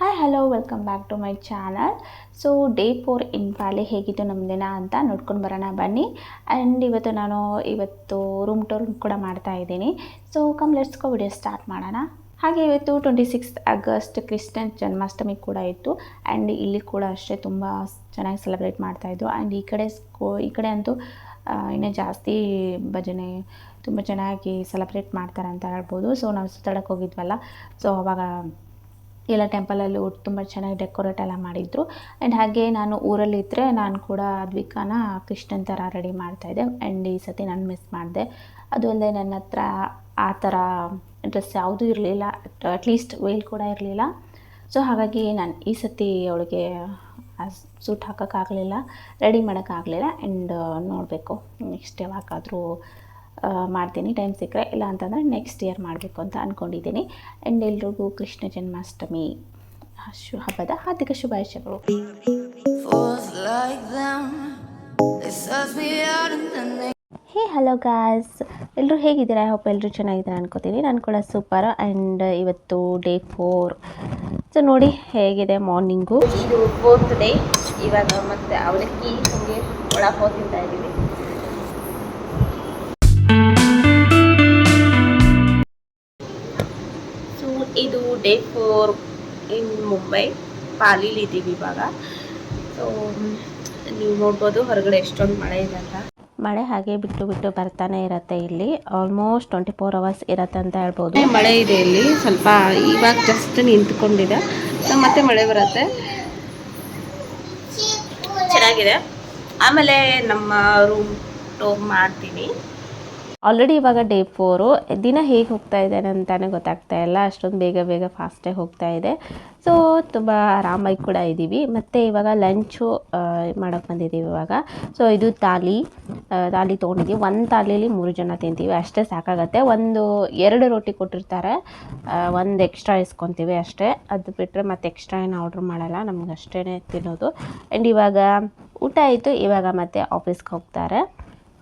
Hi hello welcome back to my channel so day four in valley ಹೇಗಿತ್ತು ನಮ್ಮ ದಿನ ಅಂತ ನೋಡ್ಕೊಂಡು ಬರೋಣ, ಬನ್ನಿ. ಆ್ಯಂಡ್ ಇವತ್ತು ನಾನು ಇವತ್ತು ರೂಮ್ ಟೂರ್ ಕೂಡ ಮಾಡ್ತಾ ಇದ್ದೀನಿ. So come let's go video start ಮಾಡೋಣ. ಹಾಗೆ ಇವತ್ತು ಟ್ವೆಂಟಿ ಸಿಕ್ಸ್ ಆಗಸ್ಟ್ ಕ್ರಿಶ್ಚಿಯನ್ ಜನ್ಮಾಷ್ಟಮಿ ಕೂಡ ಇತ್ತು. ಆ್ಯಂಡ್ ಇಲ್ಲಿ ಕೂಡ ಅಷ್ಟೇ ತುಂಬ ಚೆನ್ನಾಗಿ ಸೆಲೆಬ್ರೇಟ್ ಮಾಡ್ತಾಯಿದ್ರು ಆ್ಯಂಡ್ ಈ ಕಡೆ ಸ್ಕೂ, ಈ ಕಡೆ ಅಂತೂ ಇನ್ನೂ ಜಾಸ್ತಿ ಭಜನೆ ತುಂಬ ಚೆನ್ನಾಗಿ ಸೆಲೆಬ್ರೇಟ್ ಮಾಡ್ತಾರೆ ಅಂತ ಹೇಳ್ಬೋದು. ಸೊ ನಾವು ಸುತ್ತಾಡಕ್ಕೆ ಹೋಗಿದ್ವಲ್ಲ. ಸೊ ಅವಾಗ ಎಲ್ಲ ಟೆಂಪಲಲ್ಲಿ ತುಂಬ ಚೆನ್ನಾಗಿ ಡೆಕೋರೇಟ್ ಎಲ್ಲ ಮಾಡಿದ್ರು. ಆ್ಯಂಡ್ ಹಾಗೆ ನಾನು ಊರಲ್ಲಿದ್ದರೆ ನಾನು ಕೂಡ ಅದ್ವಿಕಾನ ಕೃಷ್ಣನ್ ಥರ ರೆಡಿ ಮಾಡ್ತಾಯಿದ್ದೆ ಆ್ಯಂಡ್ ಈ ಸತಿ ನಾನು ಮಿಸ್ ಮಾಡಿದೆ. ಅದು ಅಲ್ಲದೆ ನನ್ನ ಹತ್ರ ಆ ಥರ ಡ್ರೆಸ್ ಯಾವುದೂ ಇರಲಿಲ್ಲ. ಅಟ್ಲೀಸ್ಟ್ ವೇಲ್ ಕೂಡ ಇರಲಿಲ್ಲ. ಸೊ ಹಾಗಾಗಿ ನಾನು ಈ ಸತಿ ಅವಳಿಗೆ ಸೂಟ್ ಹಾಕೋಕ್ಕಾಗಲಿಲ್ಲ. ರೆಡಿ ಮಾಡೋಕ್ಕಾಗಲಿಲ್ಲ. ಆ್ಯಂಡ್ ನೋಡಬೇಕು. ನೆಕ್ಸ್ಟ್ ಯಾವಾಗಾದರೂ ಮಾಡ್ತೀನಿ. ಟೈಮ್ ಸಿಕ್ಕರೆ ಇಲ್ಲ ಅಂತಂದರೆ ನೆಕ್ಸ್ಟ್ ಇಯರ್ ಮಾಡಬೇಕು ಅಂತ ಅಂದ್ಕೊಂಡಿದ್ದೀನಿ ಆ್ಯಂಡ್ ಎಲ್ರಿಗೂ ಕೃಷ್ಣ ಜನ್ಮಾಷ್ಟಮಿ ಶು, ಹಬ್ಬದ ಹಾರ್ದಿಕ ಶುಭಾಶಯಗಳು. ಹೇ ಹಲೋ ಗಾಸ್ ಎಲ್ಲರೂ ಹೇಗಿದ್ದೀರಾ? ಹೋಪ್ ಎಲ್ಲರೂ ಚೆನ್ನಾಗಿದ್ದೀರಾ ಅನ್ಕೋತೀನಿ. ನಾನು ಕೂಡ ಸೂಪರ್ ಆ್ಯಂಡ್ ಇವತ್ತು ಡೇ ಫೋರ್ ಸೊ ನೋಡಿ ಹೇಗಿದೆ ಮಾರ್ನಿಂಗು ಇದು ಫೋರ್ತ್ ಡೇ ಇವಾಗ ಮತ್ತೆ ಅವಲಕ್ಕಿ ಹಾಗೆ ಒಳಗೆ ಹೋಗ್ತಿದ್ದೀವಿ ಡೇ ಫೋರ್ ಇನ್ ಮುಂಬೈ ಪಾಲಿಲಿ ಇದ್ದೀವಿ ಇವಾಗ ಸೊ ನೀವು ನೋಡ್ಬೋದು ಹೊರಗಡೆ ಎಷ್ಟೊಂದು ಮಳೆ ಇದೆ ಅಂತ. ಮಳೆ ಹಾಗೆ ಬಿಟ್ಟು ಬಿಟ್ಟು ಬರ್ತಾನೆ ಇರತ್ತೆ ಇಲ್ಲಿ. ಆಲ್ಮೋಸ್ಟ್ ಟ್ವೆಂಟಿ ಫೋರ್ ಅವರ್ಸ್ ಇರತ್ತೆ ಅಂತ ಹೇಳ್ಬೋದು. ಮಳೆ ಇದೆ ಇಲ್ಲಿ. ಸ್ವಲ್ಪ ಇವಾಗ ಜಸ್ಟ್ ನಿಂತ್ಕೊಂಡಿದೆ. ಸೊ ಮತ್ತೆ ಮಳೆ ಬರುತ್ತೆ. ಚೆನ್ನಾಗಿದೆ. ಆಮೇಲೆ ನಮ್ಮ ರೂಮ್ ಟೋಮ್ ಮಾಡ್ತೀನಿ. ಆಲ್ರೆಡಿ ಇವಾಗ ಡೇ ಫೋರು ದಿನ ಹೇಗೆ ಹೋಗ್ತಾ ಇದ್ದಾನೆ ಅಂತಾನೆ ಗೊತ್ತಾಗ್ತಾ ಇಲ್ಲ. ಅಷ್ಟೊಂದು ಬೇಗ ಬೇಗ ಫಾಸ್ಟಾಗಿ ಹೋಗ್ತಾ ಇದೆ. ಸೊ ತುಂಬ ಆರಾಮಾಗಿ ಕೂಡ ಇದ್ದೀವಿ ಮತ್ತು ಇವಾಗ ಲಂಚು ಮಾಡೋಕ್ಕೆ ಬಂದಿದ್ದೀವಿ ಇವಾಗ. ಸೊ ಇದು ತಾಲಿ ತಾಲಿ ತೊಗೊಂಡಿದ್ದೀವಿ ಒಂದು ತಾಲಿಲಿ ಮೂರು ಜನ ತಿಂತೀವಿ. ಅಷ್ಟೇ ಸಾಕಾಗತ್ತೆ. ಒಂದು ಎರಡು ರೋಟಿ ಕೊಟ್ಟಿರ್ತಾರೆ. ಒಂದು ಎಕ್ಸ್ಟ್ರಾ ಇಸ್ಕೊತೀವಿ ಅಷ್ಟೇ. ಅದು ಬಿಟ್ಟರೆ ಮತ್ತೆ ಎಕ್ಸ್ಟ್ರಾ ಏನು ಆರ್ಡ್ರ್ ಮಾಡಲ್ಲ. ನಮ್ಗೆ ಅಷ್ಟೇ ತಿನ್ನೋದು. ಆ್ಯಂಡ್ ಇವಾಗ ಊಟ ಆಯಿತು. ಇವಾಗ ಮತ್ತೆ ಆಫೀಸ್ಗೆ ಹೋಗ್ತಾರೆ.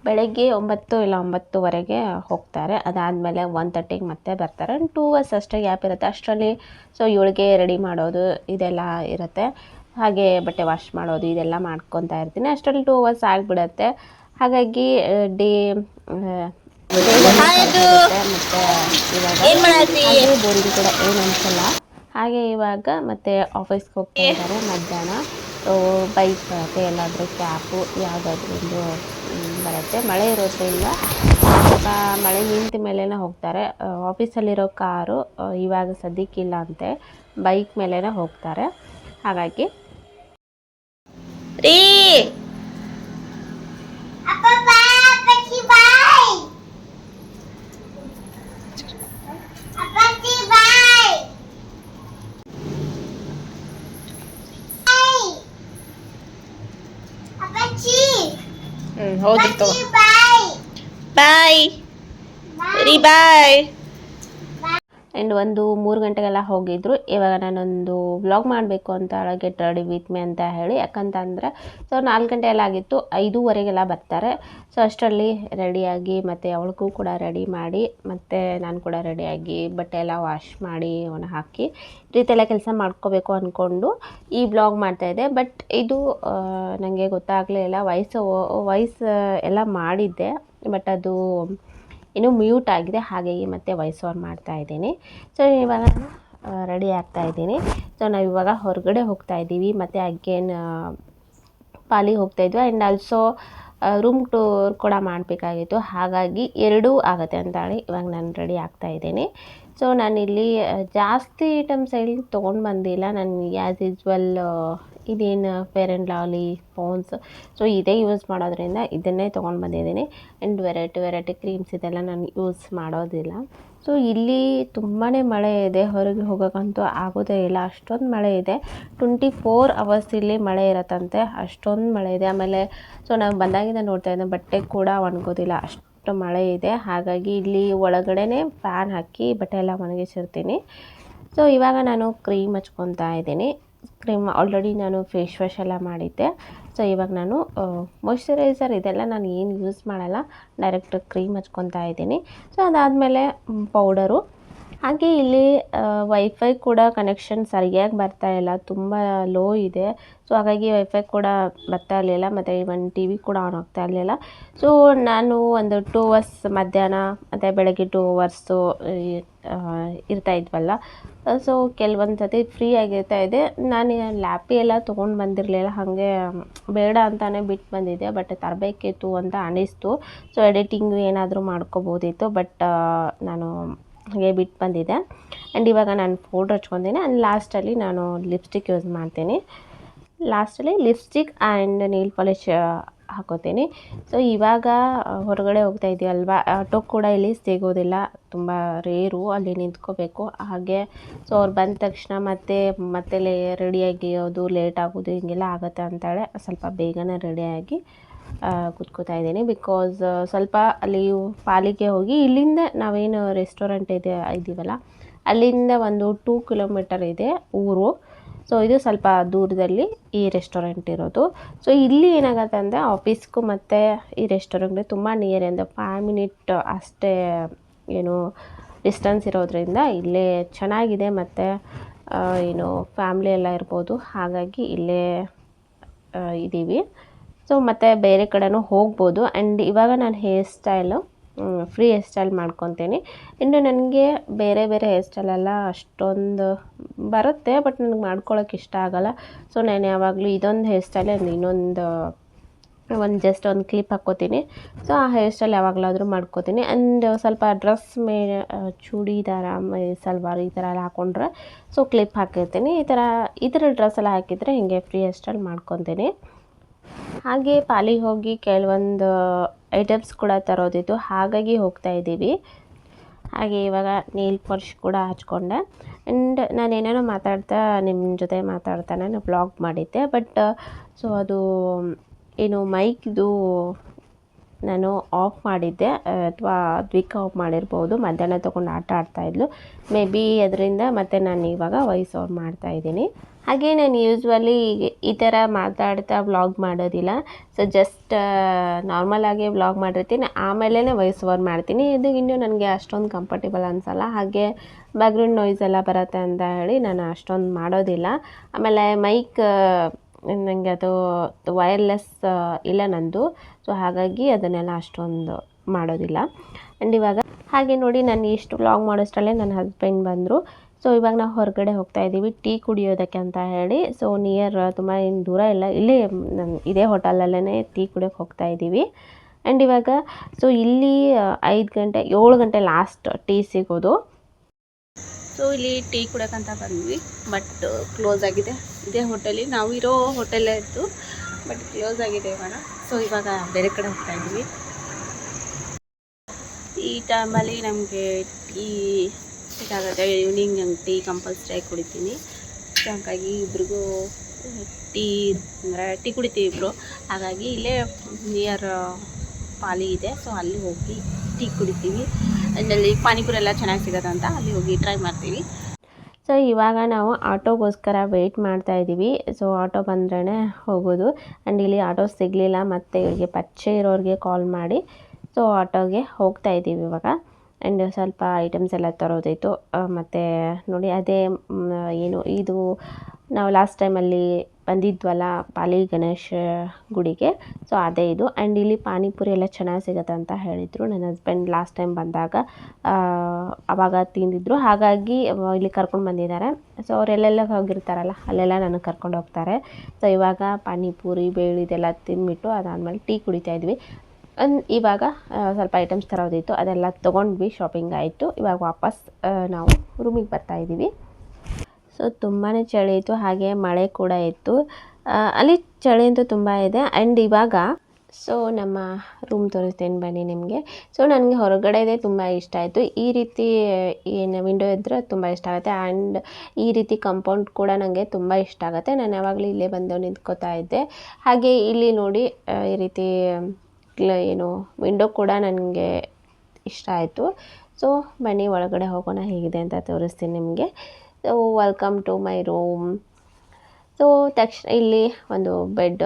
ಬೆಳಗ್ಗೆ ಒಂಬತ್ತು ಇಲ್ಲ ಒಂಬತ್ತುವರೆಗೆ ಹೋಗ್ತಾರೆ. ಅದಾದಮೇಲೆ ಒನ್ ತರ್ಟಿಗೆ ಮತ್ತೆ ಬರ್ತಾರೆ. ಟೂ ಅವರ್ಸ್ ಅಷ್ಟೇ ಗ್ಯಾಪ್ ಇರುತ್ತೆ. ಅಷ್ಟರಲ್ಲಿ ಸೊ ಇವಳಿಗೆ ರೆಡಿ ಮಾಡೋದು ಇದೆಲ್ಲ ಇರುತ್ತೆ. ಹಾಗೆ ಬಟ್ಟೆ ವಾಶ್ ಮಾಡೋದು ಇದೆಲ್ಲ ಮಾಡ್ಕೊತಾ ಇರ್ತೀನಿ. ಅಷ್ಟರಲ್ಲಿ ಟೂ ಅವರ್ಸ್ ಆಗಿಬಿಡತ್ತೆ. ಹಾಗಾಗಿ ಡೇ ಬೋರಿಂಗ್ ಕೂಡ ಏನು ಅನ್ಸಲ್ಲ. ಹಾಗೆ ಇವಾಗ ಮತ್ತೆ ಆಫೀಸ್ಗೆ ಹೋಗ್ತಾ ಇದ್ದಾರೆ. ಮಧ್ಯಾಹ್ನ. ಸೊ ಬೈಕ್ ಬರುತ್ತೆ ಎಲ್ಲಾದರೂ ಕ್ಯಾಪು ಯಾವುದಾದ್ರೂ ಒಂದು ಬರುತ್ತೆ. ಮಳೆ ಇರೋದ್ರಿಂದ ಸ್ವಲ್ಪ ಮಳೆ ನಿಂತ ಮೇಲೇ ಹೋಗ್ತಾರೆ. ಆಫೀಸಲ್ಲಿರೋ ಕಾರು ಇವಾಗ ಸದ್ಯಕ್ಕಿಲ್ಲ ಅಂತೆ ಬೈಕ್ ಮೇಲೇ ಹೋಗ್ತಾರೆ. ಹಾಗಾಗಿ ರೀ. ಹ್ಞೂ ಹೌದು ಬಾಯ್ ರೀ ಬಾಯ್ ಆ್ಯಂಡ್ ಒಂದು ಮೂರು ಗಂಟೆಗೆಲ್ಲ ಹೋಗಿದ್ರು. ಇವಾಗ ನಾನೊಂದು ವ್ಲಾಗ್ ಮಾಡಬೇಕು ಅಂತ ಗೆಟ್ ರೆಡಿ ವಿತ್ ಮೀ ಅಂತ ಹೇಳಿ. ಯಾಕಂತಂದರೆ ಸೊ ನಾಲ್ಕು ಗಂಟೆ ಎಲ್ಲ ಆಗಿತ್ತು. ಐದೂವರೆಗೆಲ್ಲ ಬರ್ತಾರೆ. ಸೊ ಅಷ್ಟರಲ್ಲಿ ರೆಡಿಯಾಗಿ ಮತ್ತು ಅವಳಿಗೂ ಕೂಡ ರೆಡಿ ಮಾಡಿ, ಮತ್ತು ನಾನು ಕೂಡ ರೆಡಿಯಾಗಿ ಬಟ್ಟೆ ಎಲ್ಲ ವಾಶ್ ಮಾಡಿ ಒಣ ಹಾಕಿ ಈ ಕೆಲಸ ಮಾಡ್ಕೋಬೇಕು ಅಂದ್ಕೊಂಡು ಈ ಬ್ಲಾಗ್ ಮಾಡ್ತಾಯಿದ್ದೆ ಬಟ್ ಇದು ನನಗೆ ಗೊತ್ತಾಗಲೇ ಇಲ್ಲ. ವಯಸ್ಸು ವಾಯ್ಸ್ ಎಲ್ಲ ಮಾಡಿದ್ದೆ. ಬಟ್ ಅದು ಇನ್ನೂ ಮ್ಯೂಟ್ ಆಗಿದೆ ಹಾಗಾಗಿ ಮತ್ತೆ ವಾಯ್ಸ್ ಓವರ್ ಮಾಡ್ತಾ ಇದ್ದೀನಿ. ಸೊ ಇವಾಗ ರೆಡಿ ಆಗ್ತಾ ಇದ್ದೀನಿ. ಸೊ ನಾವು ಇವಾಗ ಹೊರಗಡೆ ಹೋಗ್ತಾ ಇದ್ದೀವಿ, ಮತ್ತು ಅಗೇನ್ ಪಾಲಿ ಹೋಗ್ತಾ ಇದ್ವಿ. ಆ್ಯಂಡ್ ಆಲ್ಸೋ ರೂಮ್ ಟೂರ್ ಕೂಡ ಮಾಡಬೇಕಾಗಿತ್ತು. ಹಾಗಾಗಿ ಎರಡೂ ಆಗುತ್ತೆ ಅಂತ ಹೇಳಿ ಇವಾಗ ನಾನು ರೆಡಿ ಆಗ್ತಾ ಇದ್ದೀನಿ. ಸೊ ಇಲ್ಲಿ ಜಾಸ್ತಿ ಐಟಮ್ಸ್ ಇಲ್ಲಿ ತೊಗೊಂಡು ಬಂದಿಲ್ಲ. ನಾನು ಆ್ಯಸ್ ಯೂಸ್ವಲ್ ಇದೇನು fair and lovely Pond's so ಇದೇ ಯೂಸ್ ಮಾಡೋದ್ರಿಂದ ಇದನ್ನೇ ತೊಗೊಂಡು ಬಂದಿದ್ದೀನಿ. ಆ್ಯಂಡ್ ವೆರೈಟಿ ವೆರೈಟಿ ಕ್ರೀಮ್ಸ್ ಇದೆಲ್ಲ ನಾನು ಯೂಸ್ ಮಾಡೋದಿಲ್ಲ. ಸೊ ಇಲ್ಲಿ ತುಂಬಾ ಮಳೆ ಇದೆ. ಹೊರಗೆ ಹೋಗೋಕ್ಕಂತೂ ಆಗೋದೇ ಇಲ್ಲ. ಅಷ್ಟೊಂದು ಮಳೆ ಇದೆ. ಟ್ವೆಂಟಿ ಫೋರ್ ಅವರ್ಸ್ ಇಲ್ಲಿ ಮಳೆ ಇರತ್ತಂತೆ. ಅಷ್ಟೊಂದು ಮಳೆ ಇದೆ. ಆಮೇಲೆ ಸೊ ನಾವು ಬಂದಾಗಿಂದ ನೋಡ್ತಾ ಇದ್ದೆ. ಬಟ್ಟೆ ಕೂಡ ಒಣಗೋದಿಲ್ಲ. ಅಷ್ಟು ಮಳೆ ಇದೆ. ಹಾಗಾಗಿ ಇಲ್ಲಿ ಒಳಗಡೆನೇ ಫ್ಯಾನ್ ಹಾಕಿ ಬಟ್ಟೆ ಎಲ್ಲ ಒಣಗಿಸಿರ್ತೀನಿ. ಸೊ ಇವಾಗ ನಾನು ಕ್ರೀಮ್ ಹಚ್ಕೊತಾ ಇದ್ದೀನಿ. ಕ್ರೀಮ್ ಆಲ್ರೆಡಿ ನಾನು ಫೇಸ್ ವಾಶ್ ಎಲ್ಲ ಮಾಡಿದ್ದೆ. ಸೊ ಇವಾಗ ನಾನು ಮಾಯ್ಶ್ಚರೈಸರ್ ಇದೆಲ್ಲ ನಾನು ಏನು ಯೂಸ್ ಮಾಡಲ್ಲ. ಡೈರೆಕ್ಟ್ ಕ್ರೀಮ್ ಹಚ್ಕೊತಾ ಇದ್ದೀನಿ. ಸೊ ಅದಾದಮೇಲೆ ಪೌಡರು ಹಾಗೆ ಇಲ್ಲಿ ವೈಫೈ ಕೂಡ ಕನೆಕ್ಷನ್ ಸರಿಯಾಗಿ ಬರ್ತಾ ಇಲ್ಲ. ತುಂಬ ಲೋ ಇದೆ. ಸೊ ಹಾಗಾಗಿ ವೈಫೈ ಕೂಡ ಬರ್ತಾ ಇರಲಿಲ್ಲ. ಮತ್ತು ಇವನ್ ಟಿ ವಿ ಕೂಡ ಆನ್ ಆಗ್ತಾ ಇರಲಿಲ್ಲ. ಸೊ ನಾನು ಒಂದು ಟೂ ಅವರ್ಸ್ ಮಧ್ಯಾಹ್ನ, ಮತ್ತು ಬೆಳಗ್ಗೆ ಟೂ ಅವರ್ಸು ಇರ್ತಾ ಇದ್ವಲ್ಲ. ಸೊ ಕೆಲವೊಂದು ಸತಿ ಫ್ರೀ ಆಗಿರ್ತಾ ಇದೆ. ನಾನು ಲ್ಯಾಪಿ ಎಲ್ಲ ತೊಗೊಂಡು ಬಂದಿರಲಿಲ್ಲ. ಹಾಗೆ ಬೇಡ ಅಂತಲೇ ಬಿಟ್ಟು ಬಂದಿದ್ದೆ ಬಟ್ ತರಬೇಕಿತ್ತು ಅಂತ ಅನಿಸ್ತು. ಸೊ ಎಡಿಟಿಂಗ್ ಏನಾದರೂ ಮಾಡ್ಕೋಬೋದಿತ್ತು. ಬಟ್ ನಾನು ಹಾಗೆ ಬಿಟ್ಟು ಬಂದಿದೆ. ಆ್ಯಂಡ್ ಇವಾಗ ನಾನು ಪೌಡ್ರ್ ಹಚ್ಕೊತೀನಿ ಆ್ಯಂಡ್ ಲಾಸ್ಟಲ್ಲಿ ನಾನು ಲಿಪ್ಸ್ಟಿಕ್ ಯೂಸ್ ಮಾಡ್ತೀನಿ. ಲಾಸ್ಟಲ್ಲಿ ಲಿಪ್ಸ್ಟಿಕ್ ಆ್ಯಂಡ್ ನೀಲ್ ಪಾಲಿಶ್ ಹಾಕೋತೀನಿ. ಸೊ ಇವಾಗ ಹೊರಗಡೆ ಹೋಗ್ತಾ ಇದೀವಲ್ವಾ ಆಟೋ ಕೂಡ ಇಲ್ಲಿ ಸಿಗೋದಿಲ್ಲ. ತುಂಬ ರೇರು ಅಲ್ಲಿ ನಿಂತ್ಕೋಬೇಕು. ಹಾಗೆ ಸೊ ಅವ್ರು ಬಂದ ತಕ್ಷಣ ಮತ್ತೆ ಮತ್ತೆ ಲೇ ರೆಡಿಯಾಗಿ ಅದು ಲೇಟ್ ಆಗೋದು ಹಿಂಗೆಲ್ಲ ಆಗುತ್ತೆ ಅಂತೇಳಿ ಸ್ವಲ್ಪ ಬೇಗನೆ ರೆಡಿಯಾಗಿ ಕೂತ್ಕೋತಾ ಇದ್ದೀನಿ. ಬಿಕಾಸ್ ಸ್ವಲ್ಪ ಅಲ್ಲಿ ಪಾಲಿಗೆ ಹೋಗಿ ಇಲ್ಲಿಂದ ನಾವೇನು ರೆಸ್ಟೋರೆಂಟ್ ಇದೆ ಇದ್ದೀವಲ್ಲ ಅಲ್ಲಿಂದ ಒಂದು ಟೂ ಕಿಲೋಮೀಟರ್ ಇದೆ ಊರು. ಸೊ ಇದು ಸ್ವಲ್ಪ ದೂರದಲ್ಲಿ ಈ ರೆಸ್ಟೋರೆಂಟ್ ಇರೋದು. ಸೊ ಇಲ್ಲಿ ಏನಾಗುತ್ತೆ ಅಂದರೆ ಆಫೀಸ್ಗೂ ಮತ್ತು ಈ ರೆಸ್ಟೋರೆಂಟ್ಗೆ ತುಂಬ ನಿಯರ್ ಅಂದರೆ ಫೈವ್ ಮಿನಿಟ್ ಅಷ್ಟೇ, ಏನು ಡಿಸ್ಟೆನ್ಸ್ ಇರೋದ್ರಿಂದ ಇಲ್ಲೇ ಚೆನ್ನಾಗಿದೆ ಮತ್ತು ಏನು ಫ್ಯಾಮ್ಲಿ ಎಲ್ಲ ಇರ್ಬೋದು. ಹಾಗಾಗಿ ಇಲ್ಲೇ ಇದ್ದೀವಿ ಸೊ ಮತ್ತು ಬೇರೆ ಕಡೆನೂ ಹೋಗ್ಬೋದು. ಆ್ಯಂಡ್ ಇವಾಗ ನಾನು hair style free hair style ಮಾಡ್ಕೊತೀನಿ. ಇನ್ನು ನನಗೆ ಬೇರೆ ಬೇರೆ ಹೇರ್ ಸ್ಟೈಲೆಲ್ಲ ಅಷ್ಟೊಂದು ಬರುತ್ತೆ ಬಟ್ ನನಗೆ ಮಾಡ್ಕೊಳ್ಳೋಕೆ ಇಷ್ಟ ಆಗಲ್ಲ. ಸೊ ನಾನು ಯಾವಾಗಲೂ ಇದೊಂದು ಹೇರ್ ಸ್ಟೈಲ್ ಸ್ಟೈಲೇ ಇನ್ನೊಂದು, ಒಂದು ಜಸ್ಟ್ ಒಂದು ಕ್ಲಿಪ್ ಹಾಕ್ಕೋತೀನಿ. ಸೊ ಆ ಹೇರ್ ಸ್ಟೈಲ್ ಯಾವಾಗಲಾದರೂ ಮಾಡ್ಕೋತೀನಿ. ಆ್ಯಂಡ್ ಸ್ವಲ್ಪ ಡ್ರೆಸ್ ಮೇ ಚೂಡಿದಾರ ಸಲ್ವಾರ್ ಈ ಥರ ಎಲ್ಲ ಹಾಕ್ಕೊಂಡ್ರೆ ಸೊ ಕ್ಲಿಪ್ ಹಾಕಿರ್ತೀನಿ. ಈ ಥರ ಈ ಥರ ಡ್ರೆಸ್ ಎಲ್ಲ ಹಾಕಿದರೆ ಹೀಗೆ ಫ್ರೀ ಹೇರ್ ಸ್ಟೈಲ್ ಮಾಡ್ಕೊತೀನಿ. ಹಾಗೆ ಪಾಲಿಗೆ ಹೋಗಿ ಕೆಲವೊಂದು ಐಟಮ್ಸ್ ಕೂಡ ತರೋದಿತ್ತು. ಹಾಗಾಗಿ ಹೋಗ್ತಾ ಇದ್ದೀವಿ. ಹಾಗೆ ಇವಾಗ ನೀಲ್ ಪರ್ಶ್ ಕೂಡ ಹಚ್ಕೊಂಡೆ. ಆ್ಯಂಡ್ ನಾನು ಏನೇನೋ ಮಾತಾಡ್ತಾ ನಿಮ್ಮ ಜೊತೆ ಮಾತಾಡ್ತಾ ನಾನು ಬ್ಲಾಗ್ ಮಾಡಿದ್ದೆ. ಬಟ್ ಸೊ ಅದು, ಏನು ಮೈಕ್ದು ನಾನು ಆಫ್ ಮಾಡಿದ್ದೆ. ಅಥವಾ ದ್ವಿಕ್ ಆಫ್ ಮಾಡಿರ್ಬೋದು. ಮಧ್ಯಾಹ್ನ ತೊಗೊಂಡು ಆಟ ಆಡ್ತಾಯಿದ್ಲು ಮೇ ಬಿ ಅದರಿಂದ ಮತ್ತೆ ನಾನು ಇವಾಗ ವಾಯ್ಸ್ ಓವರ್ ಮಾಡ್ತಾಯಿದ್ದೀನಿ ಹಾಗೆ ನಾನು ಯೂಸ್ವಲಿ ಈ ಥರ ಮಾತಾಡ್ತಾ ವ್ಲಾಗ್ ಮಾಡೋದಿಲ್ಲ. ಸೊ ಜಸ್ಟ್ ನಾರ್ಮಲಾಗಿ ವ್ಲಾಗ್ ಮಾಡಿರ್ತೀನಿ. ಆಮೇಲೆ ವಾಯ್ಸ್ ಓವರ್ ಮಾಡ್ತೀನಿ. ಇದು ಇನ್ನೂ ನನಗೆ ಅಷ್ಟೊಂದು ಕಂಫರ್ಟೇಬಲ್ ಅನಿಸಲ್ಲ. ಹಾಗೆ ಬ್ಯಾಕ್ಗ್ರೌಂಡ್ ನಾಯ್ಸ್ ಎಲ್ಲ ಬರುತ್ತೆ ಅಂತ ಹೇಳಿ ನಾನು ಅಷ್ಟೊಂದು ಮಾಡೋದಿಲ್ಲ. ಆಮೇಲೆ ಮೈಕ್ ನನಗೆ ಅದು ವೈರ್ಲೆಸ್ ಇಲ್ಲ ನಂದು. ಸೊ ಹಾಗಾಗಿ ಅದನ್ನೆಲ್ಲ ಅಷ್ಟೊಂದು ಮಾಡೋದಿಲ್ಲ. ಆ್ಯಂಡ್ ಇವಾಗ ಹಾಗೆ ನೋಡಿ ನಾನು ಇಷ್ಟು ವ್ಲಾಗ್ ಮಾಡೋಷ್ಟರಲ್ಲೇ ನನ್ನ ಹಸ್ಬೆಂಡ್ ಬಂದರು. ಸೊ ಇವಾಗ ನಾವು ಹೊರಗಡೆ ಹೋಗ್ತಾ ಇದ್ದೀವಿ, ಟೀ ಕುಡಿಯೋದಕ್ಕೆ ಅಂತ ಹೇಳಿ. ಸೊ ನಿಯರ್ ತುಂಬ ಏನು ದೂರ ಇಲ್ಲ. ಇಲ್ಲೇ ಇದೇ ಹೋಟೆಲಲ್ಲೇ ಟೀ ಕುಡಿಯೋಕ್ಕೆ ಹೋಗ್ತಾ ಇದ್ದೀವಿ. ಆ್ಯಂಡ್ ಇವಾಗ ಸೊ ಇಲ್ಲಿ ಐದು ಗಂಟೆ, ಏಳು ಗಂಟೆ ಲಾಸ್ಟ್ ಟೀ ಸಿಗೋದು. ಸೊ ಇಲ್ಲಿ ಟೀ ಕುಡಿಯೋಕ್ಕಂತ ಬಂದ್ವಿ ಬಟ್ ಕ್ಲೋಸ್ ಆಗಿದೆ. ಇದೇ ಹೋಟೆಲಿ, ನಾವು ಇರೋ ಹೋಟೆಲೇ ಇತ್ತು ಬಟ್ ಕ್ಲೋಸ್ ಆಗಿದೆ ಇವಾಗ. ಸೊ ಇವಾಗ ಬೇರೆ ಕಡೆ ಹೋಗ್ತಾ ಇದ್ದೀವಿ. ಈ ಟೈಮಲ್ಲಿ ನಮಗೆ ಟೀ ಸಿಕ್ಕಾಗುತ್ತೆ ಈವ್ನಿಂಗ್ ನಂಗೆ ಟೀ ಕಂಪಲ್ಸರಿ ಕುಡಿತೀನಿ. ಸೊ ಹಾಗಾಗಿ ಇಬ್ರಿಗೂ ಟೀ ಅಂದರೆ ಟೀ ಕುಡಿತೀವಿ ಇಬ್ಬರು ಹಾಗಾಗಿ ಇಲ್ಲೇ ನಿಯರ್ ಪಾಲಿ ಇದೆ. ಸೊ ಅಲ್ಲಿ ಹೋಗಿ ಟೀ ಕುಡಿತೀವಿ. ಅಲ್ಲಿ ಪಾನಿಪುರಿ ಎಲ್ಲ ಚೆನ್ನಾಗಿ ಸಿಗೋದಂತ ಅಲ್ಲಿ ಹೋಗಿ ಟ್ರೈ ಮಾಡ್ತೀವಿ. ಸೊ ಇವಾಗ ನಾವು ಆಟೋಗೋಸ್ಕರ ವೆಯ್ಟ್ ಮಾಡ್ತಾ ಇದ್ದೀವಿ ಸೊ ಆಟೋ ಬಂದ್ರೇ ಹೋಗೋದು. ಆ್ಯಂಡ್ ಇಲ್ಲಿ ಆಟೋ ಸಿಗಲಿಲ್ಲ. ಮತ್ತು ಇವರಿಗೆ ಪರಿಚಯ ಇರೋರಿಗೆ ಕಾಲ್ ಮಾಡಿ. ಸೊ ಆಟೋಗೆ ಹೋಗ್ತಾ ಇದ್ದೀವಿ ಇವಾಗ. ಆ್ಯಂಡ್ ಸ್ವಲ್ಪ ಐಟಮ್ಸ್ ಎಲ್ಲ ತರೋದಿತ್ತು ಮತ್ತು ನೋಡಿ ಅದೇ ಏನು ಇದು ನಾವು ಲಾಸ್ಟ್ ಟೈಮಲ್ಲಿ ಬಂದಿದ್ವಲ್ಲ ಪಾಲಿ ಗಣೇಶ ಗುಡಿಗೆ. ಸೊ ಅದೇ ಇದು. ಆ್ಯಂಡ್ ಇಲ್ಲಿ ಪಾನಿಪುರಿ ಎಲ್ಲ ಚೆನ್ನಾಗಿ ಸಿಗುತ್ತೆ ಅಂತ ಹೇಳಿದರು ನನ್ನ ಹಸ್ಬೆಂಡ್ ಲಾಸ್ಟ್ ಟೈಮ್ ಬಂದಾಗ. ಆ, ಆವಾಗ ತಿಂದಿದ್ರು. ಹಾಗಾಗಿ ಇಲ್ಲಿ ಕರ್ಕೊಂಡು ಬಂದಿದ್ದಾರೆ. ಸೊ ಅವರೆಲ್ಲೆಲ್ಲ ಹೋಗಿರ್ತಾರಲ್ಲ ಅಲ್ಲೆಲ್ಲ ನನಗೆ ಕರ್ಕೊಂಡು ಹೋಗ್ತಾರೆ. ಸೊ ಇವಾಗ ಪಾನಿಪುರಿ ಬೇಳೆ ಇದೆಲ್ಲ ತಿಂದ್ಬಿಟ್ಟು ಅದಾದಮೇಲೆ ಟೀ ಕುಡಿತಾ ಇದ್ವಿ. ಅನ್ ಇವಾಗ ಸ್ವಲ್ಪ ಐಟಮ್ಸ್ ತರೋದಿತ್ತು, ಅದೆಲ್ಲ ತೊಗೊಂಡ್ವಿ ಶಾಪಿಂಗ್ ಆಯಿತು. ಇವಾಗ ವಾಪಸ್ ನಾವು ರೂಮಿಗೆ ಬರ್ತಾ ಇದ್ದೀವಿ ಸೊ ತುಂಬಾ ಚಳಿ ಇತ್ತು, ಹಾಗೆ ಮಳೆ ಕೂಡ ಇತ್ತು. ಅಲ್ಲಿ ಚಳಿ ಅಂತೂ ತುಂಬ ಇದೆ. ಆ್ಯಂಡ್ ಇವಾಗ ಸೊ ನಮ್ಮ ರೂಮ್ ತೋರಿಸ್ತೇನೆ ಬನ್ನಿ ನಿಮಗೆ. ಸೊ ನನಗೆ ಹೊರಗಡೆದೇ ತುಂಬ ಇಷ್ಟ ಆಯಿತು. ಈ ರೀತಿ ಏನು ವಿಂಡೋ ಇದ್ದರೆ ತುಂಬ ಇಷ್ಟ ಆಗುತ್ತೆ. ಆ್ಯಂಡ್ ಈ ರೀತಿ ಕಂಪೌಂಡ್ ಕೂಡ ನನಗೆ ತುಂಬ ಇಷ್ಟ ಆಗುತ್ತೆ. ನಾನು ಯಾವಾಗಲೂ ಇಲ್ಲೇ ಬಂದು ನಿಂತ್ಕೋತಾ ಇದ್ದೆ. ಹಾಗೆ ಇಲ್ಲಿ ನೋಡಿ ಈ ರೀತಿ ಏನು ವಿಂಡೋ ಕೂಡ ನನಗೆ ಇಷ್ಟ ಆಯಿತು. ಸೊ ಬನ್ನಿ, ಒಳಗಡೆ ಹೋಗೋಣ ಹೇಗಿದೆ ಅಂತ ತೋರಿಸ್ತೀನಿ ನಿಮಗೆ. So welcome to my room so ತಕ್ಷಣ ಇಲ್ಲಿ ಒಂದು ಬೆಡ್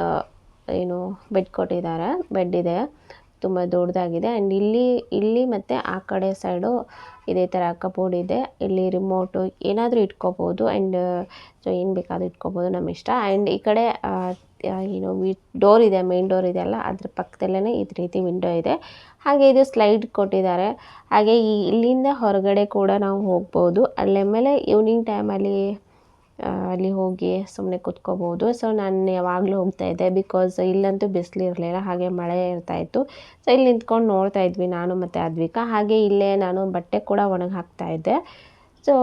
ಏನು ಬೆಡ್ ಕೊಟ್ಟಿದ್ದಾರೆ. ಬೆಡ್ ಇದೆ. ತುಂಬ ದೊಡ್ಡದಾಗಿದೆ. ಆ್ಯಂಡ್ ಇಲ್ಲಿ ಇಲ್ಲಿ ಮತ್ತು ಆ ಕಡೆ ಸೈಡು ಇದೇ ಥರ ಕಬೋರ್ಡ್ ಇದೆ. ಇಲ್ಲಿ ರಿಮೋಟು ಏನಾದರೂ ಇಟ್ಕೋಬೋದು ಆ್ಯಂಡ್ ಸೊ ಏನು ಬೇಕಾದರೂ ಇಟ್ಕೋಬೋದು ನಮ್ಮ ಇಷ್ಟ. ಆ್ಯಂಡ್ ಈ ಕಡೆ ಏನು ಡೋರ್ ಇದೆ ಮೇನ್ ಡೋರ್ ಇದೆ ಅಲ್ಲ, ಅದ್ರ ಪಕ್ಕದಲ್ಲೇ ಈ ರೀತಿ ವಿಂಡೋ ಇದೆ. ಹಾಗೆ ಇದು ಸ್ಲೈಡ್ ಕೊಟ್ಟಿದ್ದಾರೆ. ಹಾಗೆ ಇಲ್ಲಿಂದ ಹೊರಗಡೆ ಕೂಡ ನಾವು ಹೋಗ್ಬೋದು. ಅಲ್ಲೇ ಮೇಲೆ ಈವ್ನಿಂಗ್ ಟೈಮಲ್ಲಿ ಅಲ್ಲಿ ಹೋಗಿ ಸುಮ್ಮನೆ ಕುತ್ಕೋಬೋದು. ಸೊ ನಾನು ಯಾವಾಗಲೂ ಹೋಗ್ತಾ ಇದ್ದೆ ಬಿಕಾಸ್ ಇಲ್ಲಂತೂ ಬಿಸಿಲು ಇರಲಿಲ್ಲ, ಹಾಗೆ ಮಳೆ ಇರ್ತಾಯಿತ್ತು ಸೊ ಇಲ್ಲಿ ನಿಂತ್ಕೊಂಡು ನೋಡ್ತಾ ಇದ್ವಿ ನಾನು ಮತ್ತು ಅದ್ವಿಕಾ ಹಾಗೆ ಇಲ್ಲೇ ನಾನು ಬಟ್ಟೆ ಕೂಡ ಒಣಗಿ ಹಾಕ್ತಾ ಇದ್ದೆ. ಸೊ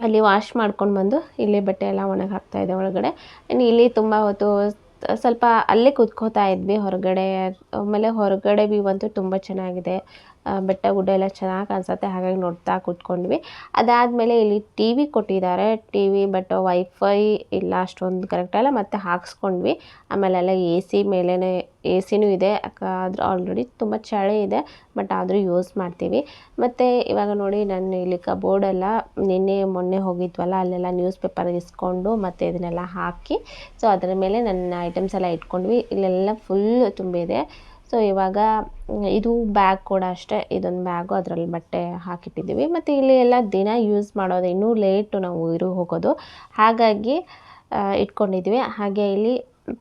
ಅಲ್ಲಿ ವಾಶ್ ಮಾಡ್ಕೊಂಡು ಬಂದು ಇಲ್ಲಿ ಬಟ್ಟೆ ಎಲ್ಲ ಒಣಗಿ ಹಾಕ್ತಾ ಇದ್ದೆ ಒಳಗಡೆ. ಆ್ಯಂಡ್ ಇಲ್ಲಿ ತುಂಬ ಹೊತ್ತು ಸ್ವಲ್ಪ ಅಲ್ಲೇ ಕುತ್ಕೋತಾ ಇದ್ವಿ, ಹೊರಗಡೆ. ಆಮೇಲೆ ಹೊರಗಡೆ ವ್ಯೂ ಅಂತೂ ತುಂಬ ಚೆನ್ನಾಗಿದೆ. ಬೆಟ್ಟ ಗುಡ್ಡ ಎಲ್ಲ ಚೆನ್ನಾಗಿ ಕಾಣಿಸುತ್ತೆ. ಹಾಗಾಗಿ ನೋಡ್ತಾ ಕೂತ್ಕೊಂಡ್ವಿ. ಅದಾದಮೇಲೆ ಇಲ್ಲಿ ಟಿ ವಿ ಕೊಟ್ಟಿದ್ದಾರೆ. ಟಿ ವಿ ಬಟ್ ವೈಫೈ ಇಲ್ಲ ಅಷ್ಟೊಂದು ಕರೆಕ್ಟಲ್ಲ ಮತ್ತು ಹಾಕ್ಸ್ಕೊಂಡ್ವಿ. ಆಮೇಲೆಲ್ಲ ಎ ಸಿ ಮೇಲೇ ಎ ಸಿನೂ ಇದೆ ಆದ್ರೂ ಆಲ್ರೆಡಿ ತುಂಬ ಚಳಿ ಇದೆ. ಬಟ್ ಆದರೂ ಯೂಸ್ ಮಾಡ್ತೀವಿ. ಮತ್ತು ಇವಾಗ ನೋಡಿ ನಾನು ಇಲ್ಲಿ ಕಬೋರ್ಡೆಲ್ಲ ನಿನ್ನೆ ಮೊನ್ನೆ ಹೋಗಿದ್ವಲ್ಲ, ಅಲ್ಲೆಲ್ಲ ನ್ಯೂಸ್ ಪೇಪರ್ ಇಸ್ಕೊಂಡು ಮತ್ತು ಇದನ್ನೆಲ್ಲ ಹಾಕಿ ಸೊ ಅದರ ಮೇಲೆ ನನ್ನ ಐಟಮ್ಸ್ ಎಲ್ಲ ಇಟ್ಕೊಂಡ್ವಿ. ಇಲ್ಲೆಲ್ಲ ಫುಲ್ ತುಂಬಿದೆ. ಸೊ ಇವಾಗ ಇದು ಬ್ಯಾಗ್ ಕೂಡ ಅಷ್ಟೇ. ಇದೊಂದು ಬ್ಯಾಗು ಅದರಲ್ಲಿ ಬಟ್ಟೆ ಹಾಕಿಟ್ಟಿದ್ದೀವಿ. ಮತ್ತು ಇಲ್ಲಿ ಎಲ್ಲ ದಿನ ಯೂಸ್ ಮಾಡೋದು, ಇನ್ನೂ ಲೇಟು ನಾವು ಇರು ಹೋಗೋದು. ಹಾಗಾಗಿ ಇಟ್ಕೊಂಡಿದ್ದೀವಿ. ಹಾಗೆ ಇಲ್ಲಿ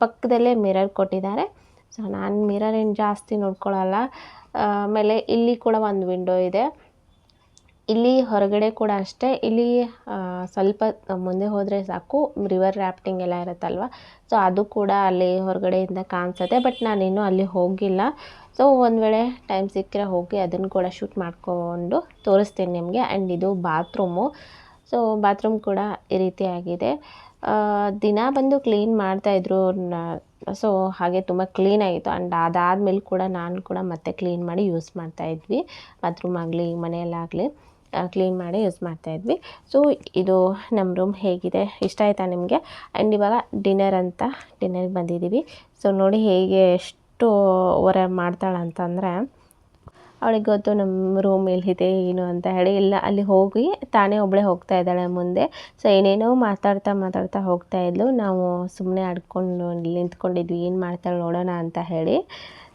ಪಕ್ಕದಲ್ಲೇ ಮಿರರ್ ಕೊಟ್ಟಿದ್ದಾರೆ. ಸೊ ನಾನು ಮಿರರ್ ಏನು ಜಾಸ್ತಿ ನೋಡ್ಕೊಳ್ಳಲ್ಲ ಆಮೇಲೆ ಇಲ್ಲಿ ಕೂಡ ಒಂದು ವಿಂಡೋ ಇದೆ. ಇಲ್ಲಿ ಹೊರಗಡೆ ಕೂಡ ಅಷ್ಟೇ. ಇಲ್ಲಿ ಸ್ವಲ್ಪ ಮುಂದೆ ಹೋದರೆ ಸಾಕು. ರಿವರ್ ರ್ಯಾಫ್ಟಿಂಗ್ ಎಲ್ಲ ಇರುತ್ತಲ್ವ? ಸೊ ಅದು ಕೂಡ ಅಲ್ಲಿ ಹೊರಗಡೆಯಿಂದ ಕಾಣಿಸುತ್ತೆ. ಬಟ್ ನಾನಿನ್ನೂ ಅಲ್ಲಿ ಹೋಗಿಲ್ಲ. ಸೊ ಒಂದು ವೇಳೆ ಟೈಮ್ ಸಿಕ್ಕರೆ ಹೋಗಿ ಅದನ್ನು ಕೂಡ ಶೂಟ್ ಮಾಡಿಕೊಂಡು ತೋರಿಸ್ತೀನಿ ನಿಮಗೆ. ಆ್ಯಂಡ್ ಇದು ಬಾತ್ರೂಮು ಸೊ ಬಾತ್ರೂಮ್ ಕೂಡ ಈ ರೀತಿ ಆಗಿದೆ ಆ, ದಿನ ಬಂದು ಕ್ಲೀನ್ ಮಾಡ್ತಾಯಿದ್ರು ಸೊ ಹಾಗೆ ತುಂಬ ಕ್ಲೀನ್ ಆಯಿತು ಆ್ಯಂಡ್ ಅದಾದಮೇಲೆ ಕೂಡ ನಾನು ಕೂಡ ಮತ್ತೆ ಕ್ಲೀನ್ ಮಾಡಿ ಯೂಸ್ ಮಾಡ್ತಾಯಿದ್ವಿ ಬಾತ್ರೂಮ್ ಆಗಲಿ ಮನೆಯಲ್ಲಾಗಲಿ ಕ್ಲೀನ್ ಮಾಡಿ ಯೂಸ್ ಮಾಡ್ತಾಯಿದ್ವಿ ಸೊ ಇದು ನಮ್ಮ ರೂಮ್ ಹೇಗಿದೆ? ಇಷ್ಟ ಆಯಿತಾ ನಿಮಗೆ? ಆ್ಯಂಡ್ ಇವಾಗ ಡಿನ್ನರ್ ಅಂತ ಡಿನ್ನರ್ಗೆ ಬಂದಿದ್ದೀವಿ. ಸೊ ನೋಡಿ ಹೇಗೆ ಎಷ್ಟು ಹೊರ ಮಾಡ್ತಾಳೆ ಅಂತಂದರೆ ಅವಳಿಗೆ ಗೊತ್ತು ನಮ್ಮ ರೂಮ್ ಎಲ್ಲಿದೆ ಏನು ಅಂತ ಹೇಳಿ ಇಲ್ಲ, ಅಲ್ಲಿ ಹೋಗಿ ತಾನೇ ಒಬ್ಬಳೇ ಹೋಗ್ತಾ ಇದ್ದಾಳೆ ಮುಂದೆ. ಸೊ ಏನೇನೋ ಮಾತಾಡ್ತಾ ಮಾತಾಡ್ತಾ ಹೋಗ್ತಾ ಇದ್ಲು. ನಾವು ಸುಮ್ಮನೆ ಆಡ್ಕೊಂಡು ನಿಂತ್ಕೊಂಡಿದ್ವಿ, ಏನು ಮಾಡ್ತಾಳೆ ನೋಡೋಣ ಅಂತ ಹೇಳಿ.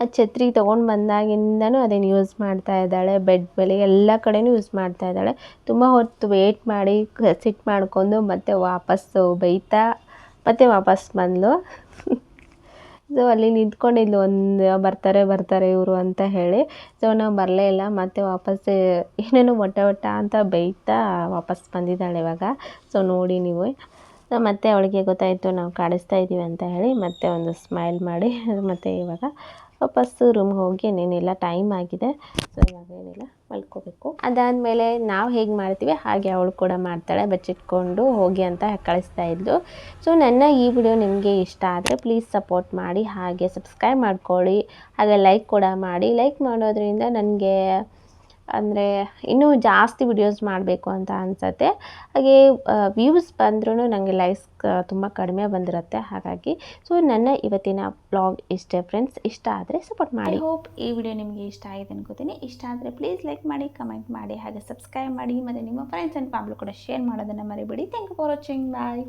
ಆ ಛತ್ರಿ ತೊಗೊಂಡು ಬಂದಾಗಿಂದನೂ ಅದನ್ನು ಯೂಸ್ ಮಾಡ್ತಾ ಇದ್ದಾಳೆ ಬೆಡ್ ಮೇಲೆ ಎಲ್ಲ ಕಡೆಯೂ ಯೂಸ್ ಮಾಡ್ತಾ ಇದ್ದಾಳೆ. ತುಂಬ ಹೊತ್ತು ವೇಟ್ ಮಾಡಿ ಸಿಟ್ ಮಾಡಿಕೊಂಡು ಮತ್ತೆ ವಾಪಸ್ಸು ಬೈತಾ, ಮತ್ತೆ ವಾಪಸ್ ಬಂದಳು ಸೊ ಅಲ್ಲಿ ನಿಂತ್ಕೊಂಡಿದ್ಲು ಒಂದು ಬರ್ತಾರೆ ಬರ್ತಾರೆ ಇವರು ಅಂತ ಹೇಳಿ. ಸೊ ನಾವು ಬರಲೇ ಇಲ್ಲ. ಮತ್ತೆ ವಾಪಸ್, ಏನೇನೋ ಒಟ್ಟ ಒಟ್ಟ ಅಂತ ಬೈತಾ ವಾಪಸ್ ಬಂದಿದ್ದಾಳೆ ಇವಾಗ. ಸೊ ನೋಡಿ ನೀವು. ಸೊ ಮತ್ತೆ ಅವಳಿಗೆ ಗೊತ್ತಾಯಿತು, ನಾವು ಕಾಡಿಸ್ತಾ ಇದ್ದೀವಿ ಅಂತ ಹೇಳಿ ಮತ್ತೆ ಒಂದು ಸ್ಮೈಲ್ ಮಾಡಿ. ಮತ್ತೆ ಇವಾಗ ವಾಪಸ್ಸು ರೂಮ್ಗೆ ಹೋಗಿ ಏನೇನಿಲ್ಲ ಟೈಮ್ ಆಗಿದೆ. ಸೊ ಇವಾಗ ಏನಿಲ್ಲ, ಮಲ್ಕೋಬೇಕು. ಅದಾದಮೇಲೆ ನಾವು ಹೇಗೆ ಮಾಡ್ತೀವಿ, ಹಾಗೆ ಅವಳು ಕೂಡ ಮಾಡ್ತಾಳೆ, ಬಚ್ಚಿಟ್ಕೊಂಡು ಹೋಗಿ ಅಂತ ಕಳಿಸ್ತಾ ಇದ್ಲು. ಸೊ ನನ್ನ ಈ ವಿಡಿಯೋ ನಿಮಗೆ ಇಷ್ಟ ಆದರೆ ಪ್ಲೀಸ್ ಸಪೋರ್ಟ್ ಮಾಡಿ, ಹಾಗೆ ಸಬ್ಸ್ಕ್ರೈಬ್ ಮಾಡ್ಕೊಳ್ಳಿ. ಹಾಗೆ ಲೈಕ್ ಕೂಡ ಮಾಡಿ. ಲೈಕ್ ಮಾಡೋದ್ರಿಂದ ನನಗೆ ಅಂದರೆ ಇನ್ನೂ ಜಾಸ್ತಿ ವಿಡಿಯೋಸ್ ಮಾಡಬೇಕು ಅಂತ ಅನಿಸತ್ತೆ. ಹಾಗೆ ವ್ಯೂಸ್ ಬಂದ್ರೂ ನನಗೆ ಲೈಕ್ಸ್ ತುಂಬ ಕಡಿಮೆ ಬಂದಿರುತ್ತೆ. ಹಾಗಾಗಿ ಸೊ ನನ್ನ ಇವತ್ತಿನ ಬ್ಲಾಗ್ ಇಷ್ಟೇ ಫ್ರೆಂಡ್ಸ್ ಇಷ್ಟ ಆದರೆ ಸಪೋರ್ಟ್ ಮಾಡಿ. ಹೋಪ್ ಈ ವಿಡಿಯೋ ನಿಮಗೆ ಇಷ್ಟ ಆಗಿದೆ ಅನ್ಕೋತೀನಿ. ಇಷ್ಟ ಆದರೆ ಪ್ಲೀಸ್ ಲೈಕ್ ಮಾಡಿ ಕಮೆಂಟ್ ಮಾಡಿ ಹಾಗೆ ಸಬ್ಸ್ಕ್ರೈಬ್ ಮಾಡಿ ಮತ್ತು ನಿಮ್ಮ ಫ್ರೆಂಡ್ಸ್ ಆ್ಯಂಡ್ ಫ್ಯಾಮ್ಲಿ ಕೂಡ ಶೇರ್ ಮಾಡೋದನ್ನು ಮರಿಬೇಡಿ. Thank you for watching bye